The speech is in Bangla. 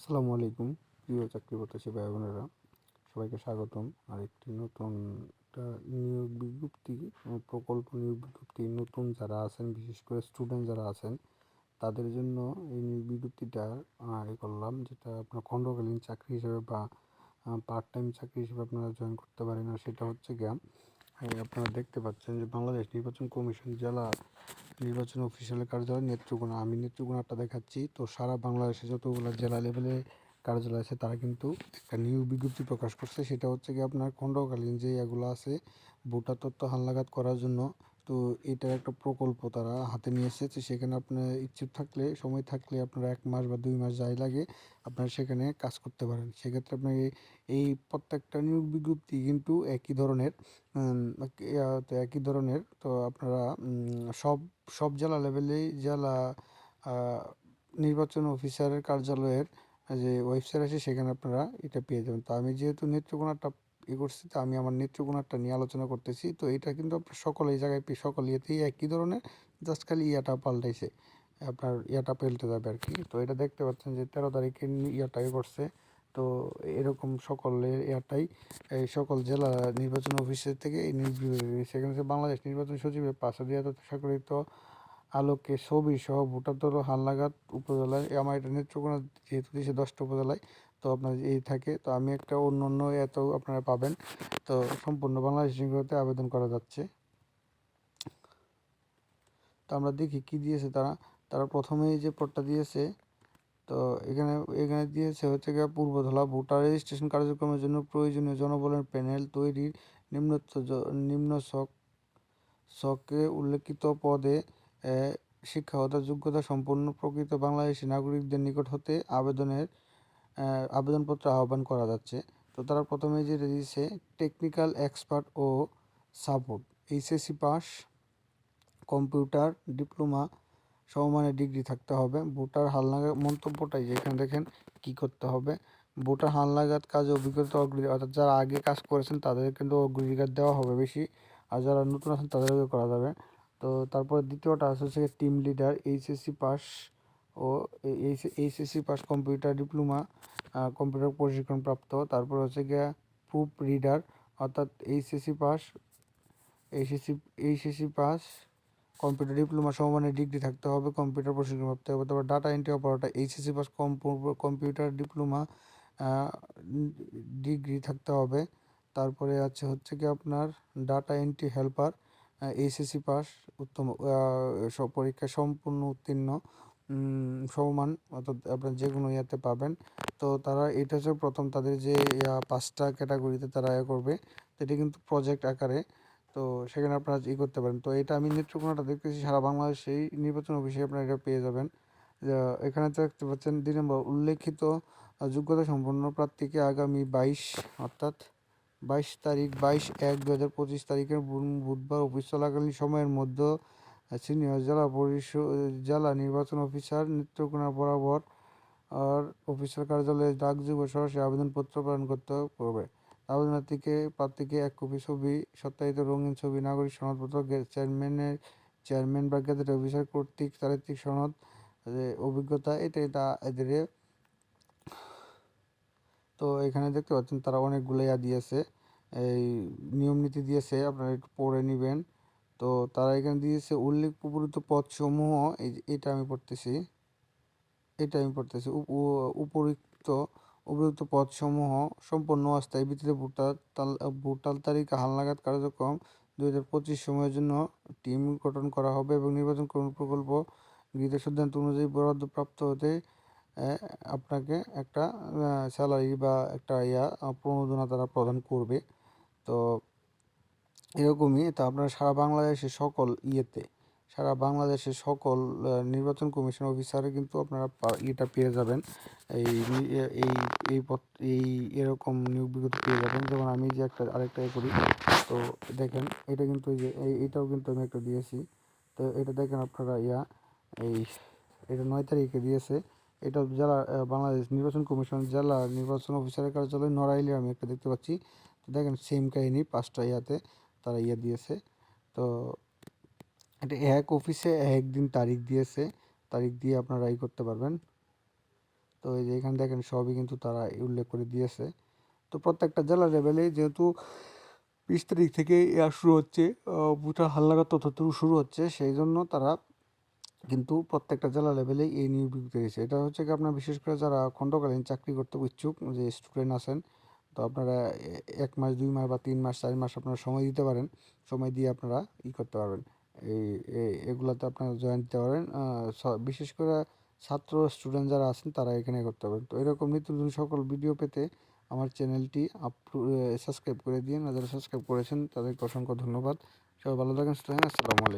আসসালামু আলাইকুম। প্রিয় চাকরি প্রত্যাশী ভাই বোনেরা সবাইকে স্বাগতম। আর একটি নতুন একটা নিয়োগ বিজ্ঞপ্তি প্রকল্প নিয়োগ বিজ্ঞপ্তি। নতুন যারা আছেন, বিশেষ করে স্টুডেন্ট যারা আছেন, তাদের জন্য এই নিয়োগ বিজ্ঞপ্তিটা এ করলাম, যেটা আপনার খণ্ডকালীন চাকরি হিসেবে বা পার্ট টাইম চাকরি হিসেবে আপনারা জয়েন করতে পারেন। আর সেটা হচ্ছে গিয়া আপনারা দেখতে পাচ্ছেন যে বাংলাদেশ নির্বাচন কমিশন জেলা নির্বাচন অফিসিয়াল কার্যালয় নেত্রকোনা। আমি নেত্রকোনাটা দেখাচ্ছি। তো সারা বাংলাদেশে যতগুলো জেলা লেভেলে কার্যালয় আছে, তারা কিন্তু একটা নিউ বিজ্ঞপ্তি প্রকাশ করছে। সেটা হচ্ছে কি আপনার খণ্ডকালীন যে এগুলো আছে, ভোটার তথ্য হালনাগাদ করার জন্য তো এটার একটা প্রকল্প তারা হাতে নিয়ে এসেছে। সেখানে আপনার ইচ্ছুক থাকলে, সময় থাকলে আপনারা এক মাস বা দুই মাস যাই লাগে, আপনারা সেখানে কাজ করতে পারেন। সেক্ষেত্রে আপনার এই- প্রত্যেকটা নিয়োগ বিজ্ঞপ্তি কিন্তু একই ধরনের তো একই ধরনের। তো আপনারা সব সব জেলা লেভেলেই জেলা নির্বাচন অফিসারের কার্যালয়ের, যে ওয়েবসাইট আছে সেখানে আপনারা এটা পেয়ে যাবেন। তো আমি যেহেতু নেত্রকোনাটা ই করছি, তো আমি আমার নেত্রকোনাটা নিয়ে আলোচনা করতেছি। তো এটা কিন্তু আপনার সকল এই জায়গায়, সকল ইয়েতেই একই ধরনের জাস্ট খালি ইয়াটা পাল্টাইছে, আপনার ইয়াটা পাল্টে যাবে আর কি। তো এটা দেখতে পাচ্ছেন যে তেরো তারিখে নি- ইয়াটা এ করছে। তো এরকম সকলের ইয়াটাই, এই সকল জেলা নির্বাচন অফিসের থেকে এই সেখানে বাংলাদেশ নির্বাচন সচিবের দুই হাজার স্বাক্ষরিত আলোকে ছবি সহ ভোটার দল হালনাগাদ উপজেলায়, আমার এটা নেত্রকোনা যেহেতু দিয়েছে দশটা উপজেলায় তো আপনার এই থাকে। তো আমি একটা অন্য অন্য এত আপনারা পাবেন। তো সম্পূর্ণ বাংলাদেশ নির্বাচনে আবেদন করা যাচ্ছে। তো আমরা দেখি কি দিয়েছে তারা। তারা প্রথমেই যে পদটা দিয়েছে, তো এখানে এখানে দিয়েছে হচ্ছে গিয়ে পূর্বধলা ভোটার রেজিস্ট্রেশন কার্যক্রমের জন্য প্রয়োজনীয় জনবলের প্যানেল তৈরির নিম্ন নিম্ন শক, শকে উল্লেখিত পদে শিক্ষাগত যোগ্যতা সম্পন্ন প্রকৃত বাংলাদেশি নাগরিকদের নিকট হতে আবেদনের আবেদনপত্র আহ্বান করা যাচ্ছে। তো তারা প্রথমে যেটা দিয়েছে টেকনিক্যাল এক্সপার্ট ও support HSC pass computer diploma সমমানের ডিগ্রি থাকতে হবে। ভোটার হালনাগাদ মন্তব্যটাই যেখানে দেখেন কি করতে হবে। ভোটার হালনাগাদ কাজে অভিজ্ঞতা অগ্রী অর্থাৎ যারা আগে কাজ করেছেন তাদের কিন্তু অগ্রাধিকার দেওয়া হবে বেশি, আর যারা নতুন আছেন তাদেরকে করা যাবে। তো তারপরে দ্বিতীয়টা আছে হচ্ছে টিম লিডার এইচএসসি পাস ও HSC pass computer diploma computer প্রশিক্ষণ প্রাপ্ত। তারপর হচ্ছে গিয়ে প্রুফ রিডার অর্থাৎ HSC pass, HSC HSC pass computer diploma সমমানের ডিগ্রি থাকতে হবে, কম্পিউটার প্রশিক্ষণ প্রাপ্ত হবে। তারপর data entry operator, HSC pass computer diploma degree থাকতে হবে। তারপরে আছে হচ্ছে কি আপনার data entry helper HSC pass উত্তম পরীক্ষায় সম্পূর্ণ উত্তীর্ণ। সমমান অর্থাৎ আপনার যে কোনো ইয়াতে পাবেন। তো তারা, এটা হচ্ছে প্রথম তাদের যে পাঁচটা ক্যাটাগরিতে তারা ইয়ে করবে। এটা কিন্তু প্রজেক্ট আকারে। তো সেখানে আপনারা ই করতে পারেন। তো এটা আমি নেত্রকোনাটা দেখতেছি, সারা বাংলাদেশেই নির্বাচন অফিসে আপনারা এটা পেয়ে যাবেন। এখানে দেখতে পাচ্ছেন, দুই নম্বর, উল্লেখিত যোগ্যতা সম্পন্ন প্রার্থীকে আগামী বাইশ, অর্থাৎ বাইশ তারিখ, বাইশ এক দু হাজার পঁচিশ তারিখের বুধবার অফিস চলাকালীন সময়ের মধ্যে সিনিয়র জেলা পরিষদ, জেলা নির্বাচন অফিসার নেত্রকোনা বরাবর আর অফিসার কার্যালয়ে ডাক ডাকযোগে সরাসরি আবেদনপত্র প্রদান করতে হবে। আবেদনার্থীকে প্রার্থীকে এক কপি ছবি, সত্যায়িত রঙিন ছবি, নাগরিক সনদপত্র চেয়ারম্যানের, চেয়ারম্যান বা গেজেট, অফিসার কর্তৃক চারিত্রিক সনদ অভিজ্ঞতা, এটাই তা এদের। তো এখানে দেখতে পাচ্ছেন তারা অনেকগুলো ইয়া দিয়েছে, এই নিয়ম নীতি দিয়েছে, আপনারা একটু পড়ে নেবেন। তো তারা এখানে দিয়েছে উল্লেখ উপরিত পদসমূহ এটা আমি পড়তেছি, এটা আমি পড়তেছি উপরিক্ত উপযুক্ত পদসমূহ, সম্পূর্ণ অস্থায়ী ভিত্তিতে ভোটার ভোটার তালিকা, হালনাগাদ কার্যক্রম দু হাজার পঁচিশ সময়ের জন্য টিম গঠন করা হবে এবং নির্বাচন প্রকল্প গৃহীত সিদ্ধান্ত অনুযায়ী বরাদ্দ প্রাপ্ত হতে আপনাকে একটা স্যালারি বা একটা ইয়া, প্রণোদনা তারা প্রদান করবে। তো এরকমই। তা আপনারা সারা বাংলাদেশের সকল ইয়েতে, সারা বাংলাদেশের সকল নির্বাচন কমিশন অফিসারে কিন্তু আপনারা ইয়েটা পেয়ে যাবেন। এই এই এই এই এরকম নিয়োগ বিজ্ঞপ্তি পেয়ে যাবেন। যেমন আমি যে একটা আরেকটা ইয়ে করি। তো দেখেন, এটা কিন্তু এই যে, এই, এটাও কিন্তু আমি একটা দিয়েছি। তো এটা দেখেন আপনারা, ইয়া, এই, এটা নয় তারিখে দিয়েছে। এটা জেলা বাংলাদেশ নির্বাচন কমিশন জেলা নির্বাচন অফিসারের কার্যালয় নড়াইলে আমি একটা দেখতে পাচ্ছি। তো দেখেন, সেম কাহিনী, পাঁচটা ইয়াতে। তারা ইয়ে দিয়েছে। তো এটা এক অফিসে এক দিন তারিখ দিয়েছে। তারিখ দিয়ে আপনারা ই করতে পারবেন। তো এই যে এখানে দেখেন সবই কিন্তু তারা উল্লেখ করে দিয়েছে। তো প্রত্যেকটা জেলা লেভেলে যেহেতু বিশ তারিখ থেকে ইয়া শুরু হচ্ছে বুটা হালনাগাদ তথ্য শুরু হচ্ছে, সেই জন্য তারা কিন্তু প্রত্যেকটা জেলা লেভেলে এই নিয়োগ দিয়েছে। এটা হচ্ছে কি আপনার বিশেষ করে যারা খণ্ডকালীন চাকরি করতে ইচ্ছুক, যে স্টুডেন্ট আছেন তো আপনারা এক মাস, দুই মাস বা তিন মাস, চার মাস আপনারা সময় দিতে পারেন। সময় দিয়ে আপনারা ই করতে পারবেন। এই এগুলাতে আপনারা জয়েন দিতে পারেন। বিশেষ করে ছাত্র স্টুডেন্ট যারা আছেন তারা এখানে করতে পারেন। তো এরকম নিত্য নতুন সকল ভিডিও পেতে আমার চ্যানেলটি আপলোড সাবস্ক্রাইব করে দিন। যারা সাবস্ক্রাইব করেছেন তাদেরকে অসংখ্য ধন্যবাদ। সবাই ভালো থাকেন। আসসালামু আলাইকুম।